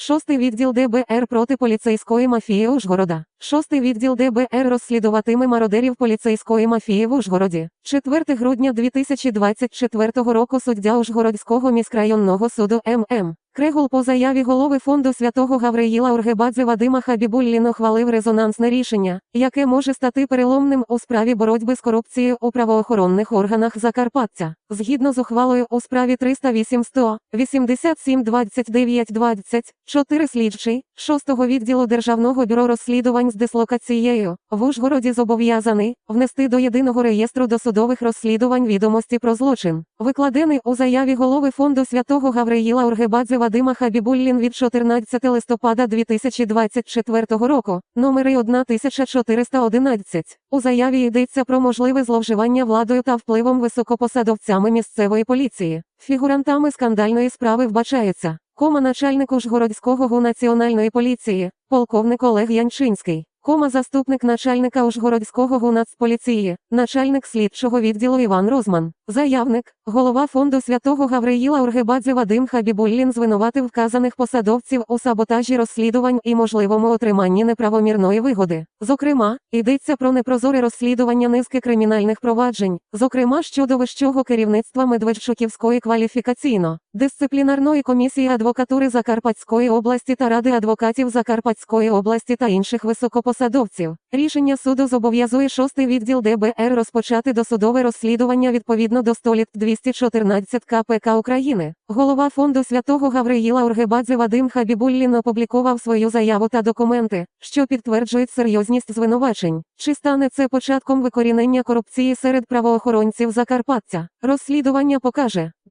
Шостий відділ ДБР проти поліцейської мафії Ужгорода. Шостий відділ ДБР розслідуватиме мародерів поліцейської мафії в Ужгороді. 4 грудня 2024 року суддя Ужгородського міськрайонного суду ММ. Крегул по заяві голови фонду святого Гавриїла Оргебадзе Вадима Хабібуллін ухвалив резонансне рішення, яке може стати переломним у справі боротьби з корупцією у правоохоронних органах Закарпаття. Згідно з ухвалою у справі 308 100 87 29 20 4 слідчий 6-го відділу Державного бюро розслідувань з дислокацією в Ужгороді зобов'язаний внести до єдиного реєстру досудових розслідувань відомості про злочин, викладений у заяві голови фонду святого Гавриїла Оргебадзе Вадима Хабібуллін від 14 листопада 2024 року, номери 1411. У заяві йдеться про можливе зловживання владою та впливом високопосадовцями місцевої поліції. Фігурантами скандальної справи вбачається кома начальник Ужгородського ГУ Національної поліції, полковник Олег Янчинський. Кома заступник начальника Ужгородського ГУ Нацполіції, начальник слідчого відділу Іван Розман, заявник, голова фонду святого Гавриїла Оргебадзе Вадим Хабібуллін звинуватив вказаних посадовців у саботажі розслідувань і можливому отриманні неправомірної вигоди. Зокрема, йдеться про непрозоре розслідування низки кримінальних проваджень, зокрема щодо вищого керівництва Медведчуківської кваліфікаційно дисциплінарної комісії адвокатури Закарпатської області та Ради адвокатів Закарпатської області та інших високопосадовців. Рішення суду зобов'язує шостий відділ ДБР розпочати досудове розслідування відповідно до століт 214 КПК України. Голова фонду святого Гавриїла Оргебадзе Вадим Хабібуллін опублікував свою заяву та документи, що підтверджують серйозність звинувачень. Чи стане це початком викорінення корупції серед правоохоронців Закарпаття? Розслідування покаже.